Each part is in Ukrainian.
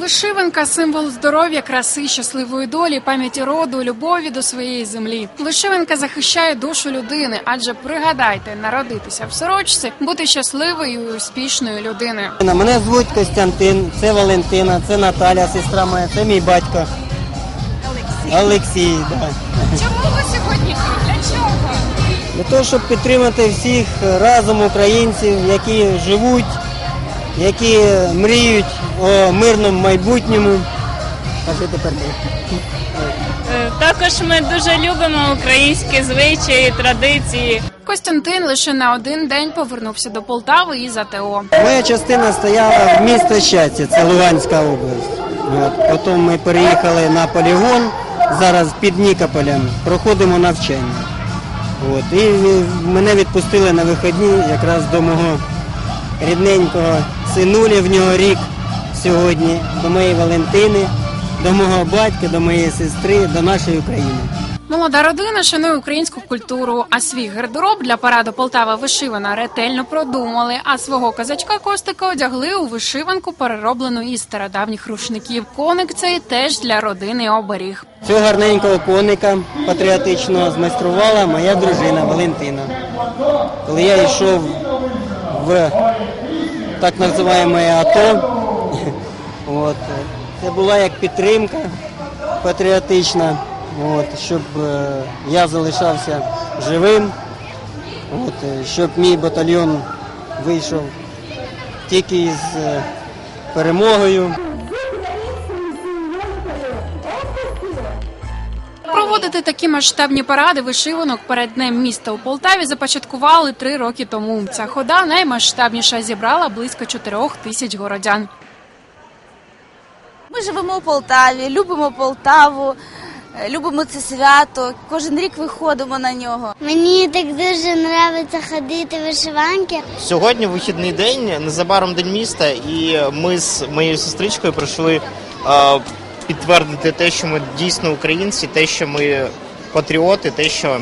Вишиванка символ здоров'я, краси, щасливої долі, пам'яті роду, любові до своєї землі. Вишиванка захищає душу людини, адже пригадайте, народитися в сорочці, бути щасливою і успішною людиною. Мене звуть Костянтин, це Валентина, це Наталя, сестра моя, це мій батько. Олексій. да. Чому ви сьогодні? Для чого? Для того, щоб підтримати всіх разом українців, які живуть, які мріють о мирному майбутньому. Кажи тепер ти. Е, Також ми дуже любимо українські звичаї, традиції. Костянтин лише на один день повернувся до Полтави із АТО. Моя частина стояла в місто Щастя, це Луганська область. От. Потім ми переїхали на полігон, зараз під Нікополем, проходимо навчання. От. І мене відпустили на вихідні якраз до мого рідненького синуля, в нього рік сьогодні, до моєї Валентини, до мого батька, до моєї сестри, до нашої України. Молода родина шанує українську культуру, а свій гардероб для параду Полтава вишивана ретельно продумали. А свого козачка Костика одягли у вишиванку, перероблену із стародавніх рушників. Коник цей теж для родини оберіг. Цього гарненького коника патріотичного змайструвала моя дружина Валентина. Коли я йшов в так називаємо АТО, от, це була як підтримка патріотична, от, щоб е, я залишався живим, от, е, щоб мій батальйон вийшов тільки з е, перемогою. Проводити такі масштабні паради вишиванок перед днем міста у Полтаві започаткували три роки тому. Ця хода наймасштабніша зібрала близько чотирьох тисяч городян. Ми живемо у Полтаві, любимо Полтаву, любимо це свято. Кожен рік виходимо на нього. Мені так дуже подобається ходити вишиванки. Сьогодні вихідний день, незабаром день міста, і ми з моєю сестричкою прийшли е, підтвердити те, що ми дійсно українці, те, що ми патріоти, те, що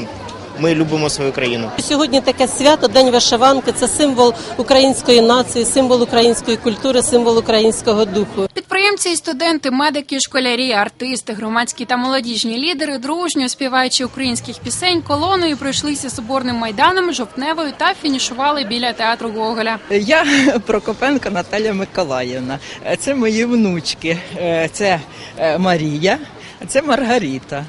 ми любимо свою країну. Сьогодні таке свято, День вишиванки. Це символ української нації, символ української культури, символ українського духу. Підприємці і студенти, медики, школярі, артисти, громадські та молодіжні лідери, дружньо співаючи українських пісень, колоною пройшлися соборним майданом, жовтневою та фінішували біля театру Гоголя. Я Прокопенко Наталя Миколаївна. Це мої внучки. Е, Це е, Марія, це Маргарита.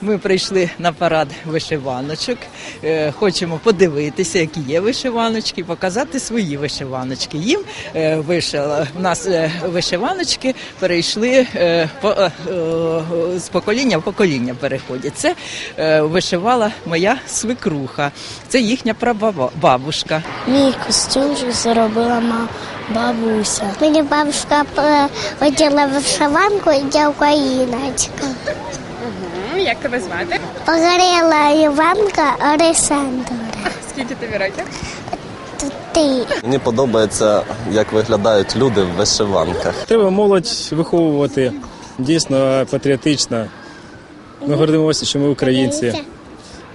Ми прийшли на парад вишиваночок. Е, Хочемо подивитися, які є вишиваночки, показати свої вишиваночки. Їм е, вишила в нас е, вишиваночки перейшли з покоління в покоління переходять. Це вишивала моя свекруха, це їхня прабабушка. Мій костюмчик зробила ма бабуся. Мені бабушка одягла вишиванку і я україночка. Як тебе звати? Погоріла Іванка Олександра. Скільки тобі років? Ти. Мені подобається, як виглядають люди в вишиванках. Треба молодь виховувати дійсно патріотично. Ми гордимося, що ми українці.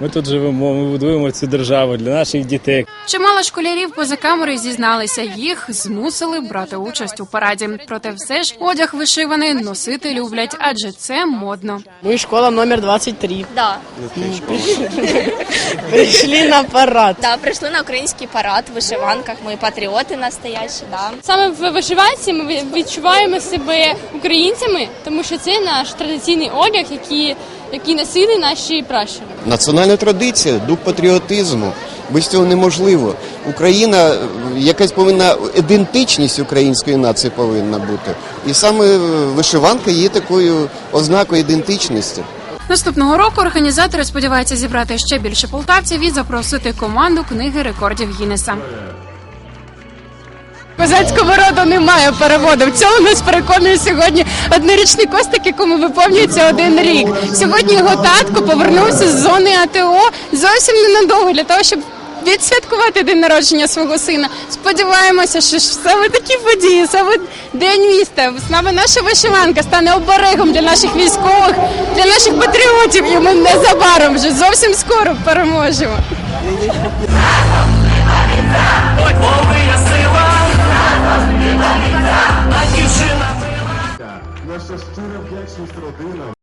Ми тут живемо, ми будуємо цю державу для наших дітей. Чимало школярів поза камери зізналися, їх змусили брати участь у параді. Проте все ж одяг вишиваний носити люблять, адже це модно. Ми школа номер 23. Да. Прийшли на парад. Да, прийшли на український парад в вишиванках. Ми патріоти настоящі. Да. Саме в вишиванці ми відчуваємо себе українцями, тому що це наш традиційний одяг, який, який носили наші пращури. Національна традиція, дух патріотизму. Без цього неможливо. Україна, якась повинна ідентичність української нації повинна бути. І саме вишиванка є такою ознакою ідентичності. Наступного року організатори сподіваються зібрати ще більше полтавців і запросити команду книги рекордів Гіннеса. Козацького роду немає переводу. В цьому нас переконує сьогодні однорічний Костик, якому виповнюється один рік. Сьогодні його татко повернувся з зони АТО зовсім ненадовго для того, щоб відсвяткувати день народження свого сина. Сподіваємося, що саме такі події, саме день міста, саме наша вишиванка стане оберегом для наших військових, для наших патріотів. І ми незабаром вже зовсім скоро переможемо. наша щира вдячність родинам.